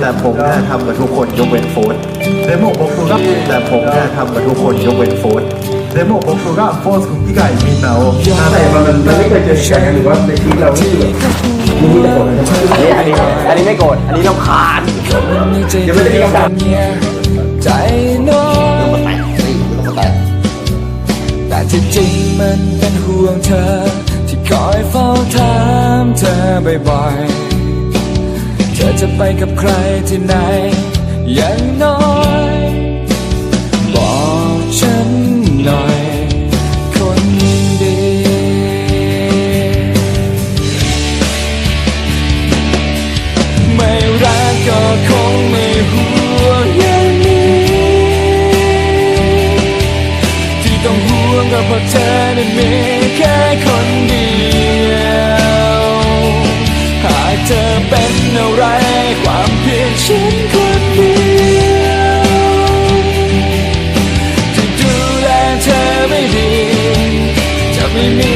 แต่ผมเนี่ยทำกับทุกคนยกเว้นโฟน でも僕が แต่ผมเนี่ยทำกับทุกคนยกเว้นโฟน でも僕がフォース君以外みんなを แต่มันมันไม่เคยเจอเหตุการณ์หรือว่าในชีวิตเราที่แบบมีแต่คนนะ อันนี้อันนี้อันนี้ไม่โกรธอันนี้รำคาญ ยังไม่ได้มีคำถาม ใจน้อยแต่ที่จริงมันเป็นห่วงเธอ ที่คอยเฝ้าถามเธอบ่อยๆ เธ อจะไปกับใครที่ไหน อย่างน้อย บอกฉันหน่อย คนดี ไม่รักก็คงไม่ห่วงอย่างนี้ ที่ต้องห่วงก็เพราะเธอ ฉันคนเดียวที่ดูแลเธอไม่ดี จะไม่มี